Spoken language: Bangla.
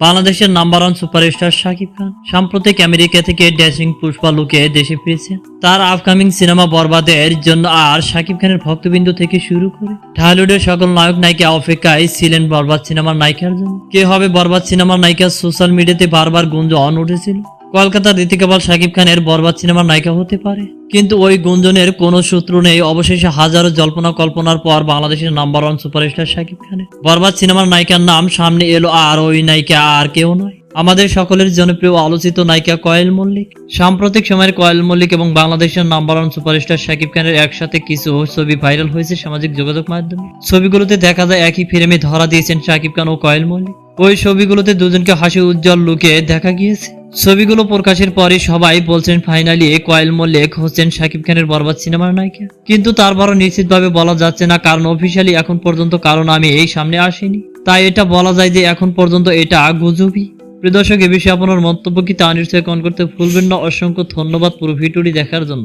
বাংলাদেশের number one superstar Shakib Khan. সাম্প্রতিক আমেরিকা থেকে ড্যাশিং পুষ্পা লুকে দেশে ফিরেছে। তার আপকামিং সিনেমা বরবাদের জন্য আর শাকিব খানের ভক্তবিন্দু থেকে শুরু করে। ঢালিউডের সকল নায়ক নায়িকা অপেক্ষায় ছিলেন বরবাদ সিনেমার নায়িকার জন্য। কে হবে বরবাদ সিনেমার নায়িকা সোশ্যাল মিডিয়াতে বারবার গুঞ্জন উঠেছিল? কলকাতার রীতিকেবল শাকিব খানের বরবাদ সিনেমার নায়িকা হতে পারে। কিন্তু ওই গুঞ্জনের কোনো সূত্র নেই। অবশেষে হাজারো জল্পনা কল্পনার পর বাংলাদেশের নাম্বার ওয়ান সুপারস্টার শাকিব খানের বরবাদ সিনেমার নায়িকার নাম সামনে এলো আর ওই নায়িকা আর কেউ নয়। আমাদের সকলের জনপ্রিয় আলোচিত নায়িকা কয়েল মল্লিক। সাম্প্রতিক সময়ের কয়েল মল্লিক এবং বাংলাদেশের নাম্বার ওয়ান সুপারস্টার শাকিব খানের একসাথে কিছু ছবি ভাইরাল হয়েছে সামাজিক যোগাযোগ মাধ্যমে। ছবিগুলোতে দেখা যায় একই ফ্রেমে ধরা দিয়েছেন শাকিব খান ও কয়েল মল্লিক। ওই ছবিগুলোতে দুজনকে হাসি উজ্জ্বল লুকে দেখা গিয়েছে। ছবিগুলো প্রকাশের পরই সবাই বলছেন, ফাইনালি কয়েল মল্লিক হোসেন সাকিব খানের বরবাদ সিনেমার নায়িকা। কিন্তু তারপরও নিশ্চিতভাবে বলা যাচ্ছে না, কারণ অফিসিয়ালি এখন পর্যন্ত কারণ আমি এই সামনে আসিনি। তাই এটা বলা যায় যে এখন পর্যন্ত এটা গুজবই। প্রিয় দর্শক, এ বিষয়ে আপনার মন্তব্য কি তা নিশ্চয়ই কমেন্ট করতে ভুলবেন না। অসংখ্য ধন্যবাদ পুরো ভিডিওটি দেখার জন্য।